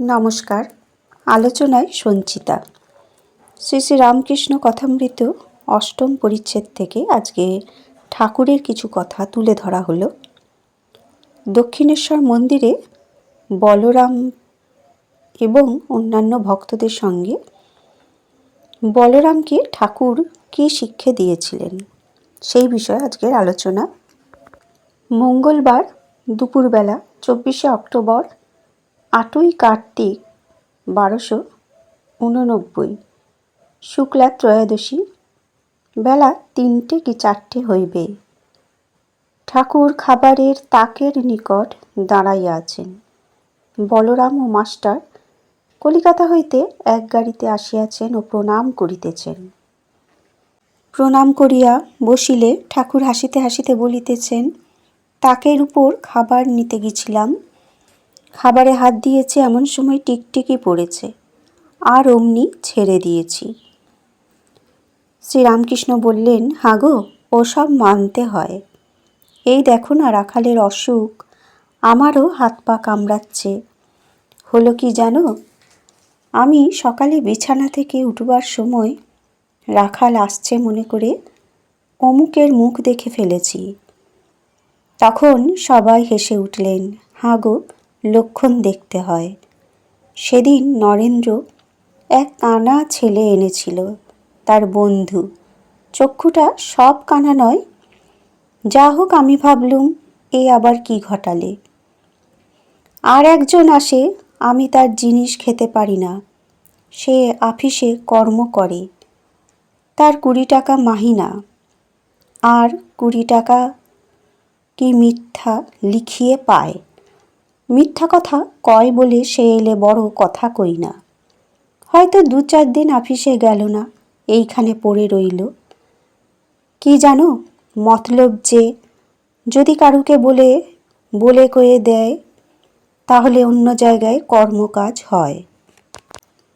নমস্কার, আলোচনায় সঞ্চিতা। শ্রী শ্রী রামকৃষ্ণ কথামৃত অষ্টম পরিচ্ছেদ থেকে আজকে ঠাকুরের কিছু কথা তুলে ধরা হলো। দক্ষিণেশ্বর মন্দিরে বলরাম এবং অন্যান্য ভক্তদের সঙ্গে বলরামকে ঠাকুর কী শিক্ষা দিয়েছিলেন? সেই বিষয়ে আজকের আলোচনা। মঙ্গলবার দুপুরবেলা চব্বিশে অক্টোবর আটই কার্তিক বারোশো উননব্বই। শুক্লা ত্রয়োদশী। বেলা তিনটে কি চারটে হইবে? ঠাকুর খাবারের তাকের নিকট দাঁড়াইয়া আছেন। বলরাম ও মাস্টার কলিকাতা হইতে এক গাড়িতে আসিয়াছেন ও প্রণাম করিতেছেন। প্রণাম করিয়া বসিলে ঠাকুর হাসিতে হাসিতে বলিতেছেন, তাকের উপর খাবার নিতে গেছিলাম খাবারে হাত দিয়েছে এমন সময় টিকটিকি পড়েছে। আর অমনি ছেড়ে দিয়েছি। শ্রীরামকৃষ্ণ বললেন, হাগো, ওসব মানতে হয়। এই দেখো না রাখালের অসুখ, আমারও হাত পা কামড়াচ্ছে। হলো কি জানো, আমি সকালে বিছানা থেকে উঠবার সময় রাখাল আসছে মনে করে অমুকের মুখ দেখে ফেলেছি। তখন সবাই হেসে উঠলেন, হাগো লক্ষণ দেখতে হয়। সেদিন নরেন্দ্র এক কানা ছেলে এনেছিল, তার বন্ধু। চক্ষুটা সব কানা নয়। যা হোক আমি ভাবলুম, এ আবার কি ঘটালে? আর একজন আসে, আমি তার জিনিস খেতে পারি না। সে আফিসে কর্ম করে। তার কুড়ি টাকা মাহিনা। আর কুড়ি টাকা কি মিথ্যা লিখিয়ে পায়। মিথ্যা কথা কয় বলে সে এলে বড় কথা কই না। হয়তো দু চার দিন আফিসে গেল না, এইখানে পড়ে রইল। কি জানো, মতলব যে, যদি কারুকে বলে বলে কয়ে দেয়, তাহলে অন্য জায়গায় কর্মকাজ হয়।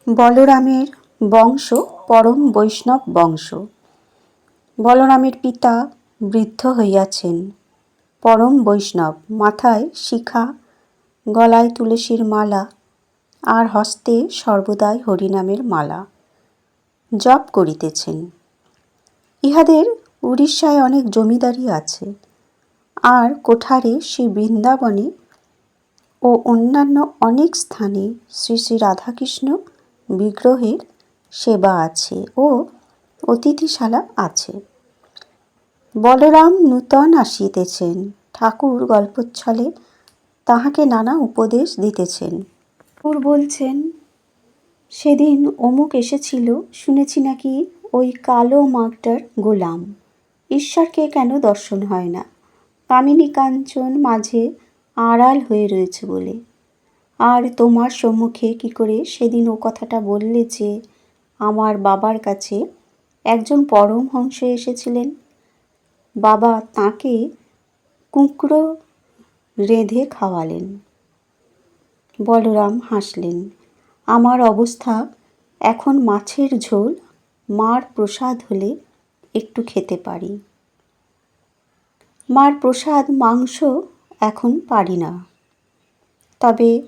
বলরামের বংশ পরম বৈষ্ণব বংশ। বলরামের পিতা বৃদ্ধ হইয়াছেন, পরম বৈষ্ণব, মাথায় শিখা গলায় তুলসীর মালা, আর হস্তে সর্বদাই হরিনামের মালা জপ করিতেছেন। ইহাদের উড়িষ্যায় অনেক জমিদারি আছে, আর কোঠারে শ্রী বৃন্দাবনে ও অন্যান্য অনেক স্থানে শ্রী শ্রী রাধাকৃষ্ণ বিগ্রহের সেবা আছে ও অতিথিশালা আছে। বলরাম নূতন আসিতেছেন, ঠাকুর গল্পচ্ছলে তাহাকে নানা উপদেশ দিতেছেন। ওর বলছেন, সেদিন অমুক এসেছিল, শুনেছি নাকি ওই কালো মাগটার গোলাম। ঈশ্বরকে কেন দর্শন হয় না? কামিনী কাঞ্চন মাঝে আড়াল হয়ে রয়েছে বলে। আর তোমার সম্মুখে কি করে সেদিন ও কথাটা বললে যে আমার বাবার কাছে একজন পরমহংস এসেছিলেন? বাবা তাকে কুঁকড়ো রেঁধে খাওয়ালেন। বলরাম হাসলেন, আমার অবস্থা, এখন মাছের ঝোল, মার প্রসাদ হলে একটু খেতে পারি। মার প্রসাদ, মাংস এখন পারি না। তবে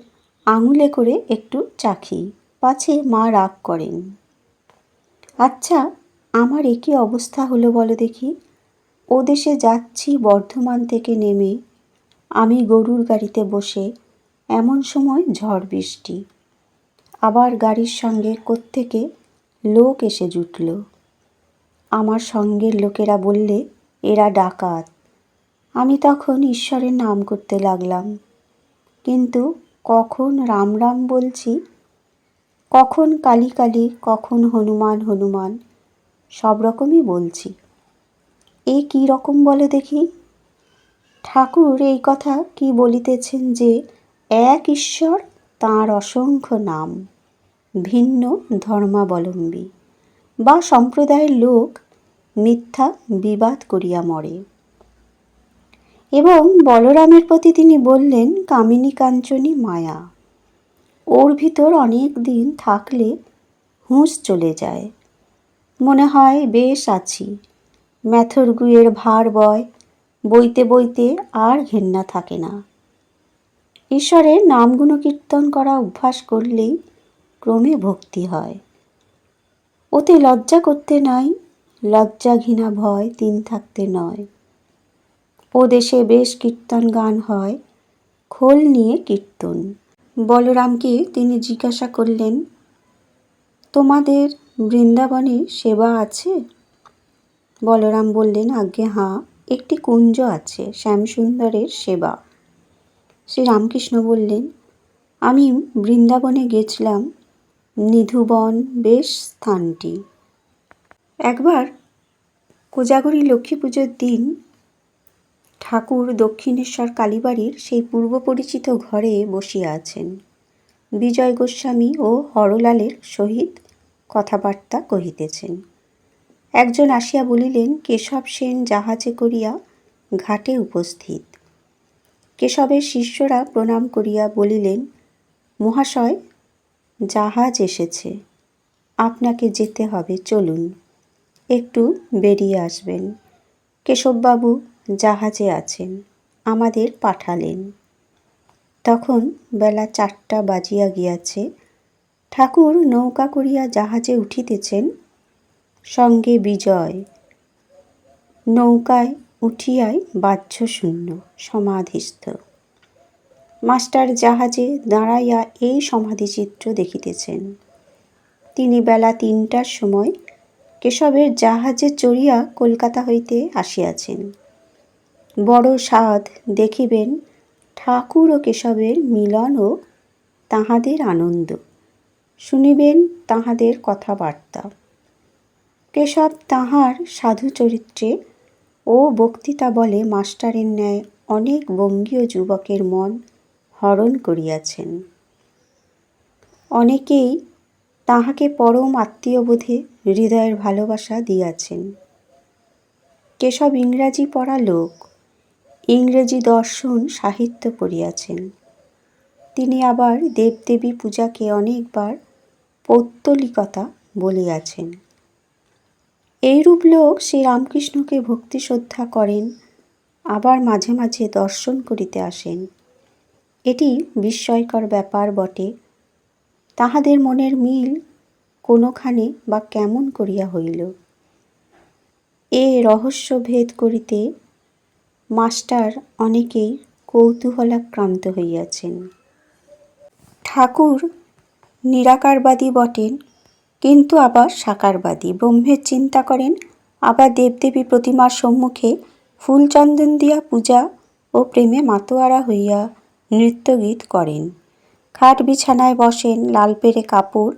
আঙুলে করে একটু চাখি পাছে মা রাগ করেন। আচ্ছা আমার একই অবস্থা হলো বলো দেখি। ও দেশে যাচ্ছি বর্ধমান থেকে নেমে আমি গরুর গাড়িতে বসে এমন সময় ঝড় বৃষ্টি। আবার গাড়ির সঙ্গে কোত্থেকে লোক এসে জুটল। আমার সঙ্গের লোকেরা বললে, এরা ডাকাত। আমি তখন ঈশ্বরের নাম করতে লাগলাম। কিন্তু কখন রাম রাম বলছি, কখন কালী কালী, কখন হনুমান হনুমান, সব রকমই বলছি। এ কী রকম বলে দেখি? ঠাকুর এই কথা কি বলিতেছেন যে, এক ঈশ্বর তাঁর অসংখ্য নাম, ভিন্ন ধর্মাবলম্বী বা সম্প্রদায়ের লোক মিথ্যা বিবাদ করিয়া মরে। এবং বলরামের প্রতি তিনি বললেন, কামিনী কাঞ্চনী মায়া, ওর ভিতর অনেক দিন থাকলে হুঁশ চলে যায়। মনে হয় বেশ আছি। ম্যাথর গুয়ের ভার বয় বইতে বইতে আর ঘেন্না থাকে না। ঈশ্বরের নামগুণ কীর্তন করা অভ্যাস করলেই ক্রমে ভক্তি হয়। ওতে লজ্জা করতে নাই লজ্জা ঘৃণা ভয় তিন থাকতে নয়। ও দেশে বেশ কীর্তন গান হয়, খোল নিয়ে কীর্তন। বলরামকে তিনি জিজ্ঞাসা করলেন, তোমাদের বৃন্দাবনে সেবা আছে? বলরাম বললেন, আজ্ঞে, হাঁ। একটি কুঞ্জ আছে শ্যামসুন্দরের সেবা। শ্রী রামকৃষ্ণ বললেন, আমি বৃন্দাবনে গেছিলাম, নিধুবন বেশ স্থানটি। একবার কোজাগরী লক্ষ্মী পুজোর দিন ঠাকুর দক্ষিণেশ্বর কালীবাড়ির সেই পূর্ব পরিচিত ঘরে বসিয়া আছেন। বিজয় গোস্বামী ও হরলালের সহিত কথাবার্তা কহিতেছেন। একজন আসিয়া বলিলেন, কেশব সেন জাহাজে করিয়া ঘাটে উপস্থিত। কেশবের শিষ্যরা প্রণাম করিয়া বলিলেন, মহাশয়, জাহাজ এসেছে, আপনাকে যেতে হবে, চলুন, একটু বেরিয়ে আসবেন। কেশববাবু জাহাজে আছেন, আমাদের পাঠালেন। তখন বেলা চারটা বাজিয়া গিয়াছে, ঠাকুর নৌকা করিয়া জাহাজে উঠিতেছেন সঙ্গে বিজয়। নৌকায় উঠিয়াই বাহ্য শূন্য সমাধিস্থ। মাস্টার জাহাজে দাঁড়াইয়া এই সমাধিচিত্র দেখিতেছেন। তিনি বেলা তিনটার সময় কেশবের জাহাজে চড়িয়া কলকাতা হইতে আসিয়াছেন। বড় স্বাদ দেখিবেন ঠাকুর ও কেশবের মিলন ও তাহাদের আনন্দ। শুনিবেন তাহাদের কথাবার্তা। কেশব তাহার সাধু চরিত্রে ও বক্তৃতা বলে মাস্টারের ন্যায় অনেক বঙ্গীয় যুবকের মন হরণ করিয়াছেন। অনেকেই তাহাকে পরম আত্মীয়বোধে হৃদয়ের ভালোবাসা দিয়াছেন। কেশব ইংরাজি পড়া লোক, ইংরেজি দর্শন সাহিত্য পড়িয়াছেন তিনি আবার দেবদেবী পূজাকে অনেকবার পৌত্তলিকতা বলিয়াছেন। এইরূপ লোক শ্রীরামকৃষ্ণকে ভক্তি শ্রদ্ধা করেন, আবার মাঝে মাঝে দর্শন করিতে আসেন। এটি বিস্ময়কর ব্যাপার বটে। তাহাদের মনের মিল কোনোখানে বা কেমন করিয়া হইল? এ রহস্য ভেদ করিতে মাস্টার অনেকেই কৌতূহলাক্রান্ত হইয়াছেন। ঠাকুর নিরাকারবাদী বটেন। কিন্তু আবার সাকারবাদী। ব্রহ্মের চিন্তা করেন, আবার দেবদেবী প্রতিমার সম্মুখে ফুল চন্দন দিয়া পূজা ও প্রেমে মাতোয়ারা হইয়া নৃত্যগীত করেন। খাট বিছানায় বসেন, লাল পেরে কাপড়,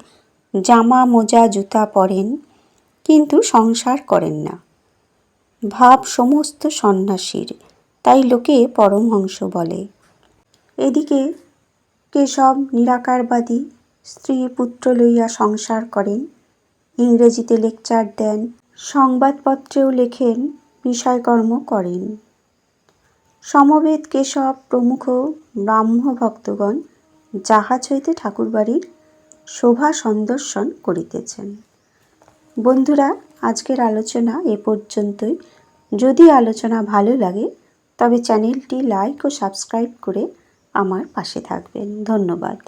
জামা মোজা জুতা পরেন, কিন্তু সংসার করেন না। ভাব সমস্ত সন্ন্যাসীর, তাই লোকে পরমহংস বলে। এদিকে কেশব, নিরাকারবাদী স্ত্রী পুত্র লইয়া সংসার করেন। ইংরেজিতে লেকচার দেন, সংবাদপত্রেও লেখেন, বিষয়কর্ম করেন। সমবেত কেশব প্রমুখ ব্রাহ্ম ভক্তগণ জাহাজ হইতে ঠাকুরবাড়ির শোভা সন্দর্শন করিতেছেন। বন্ধুরা, আজকের আলোচনা এ পর্যন্তই। যদি আলোচনা ভালো লাগে, তবে চ্যানেলটি লাইক ও সাবস্ক্রাইব করে আমার পাশে থাকবেন। ধন্যবাদ।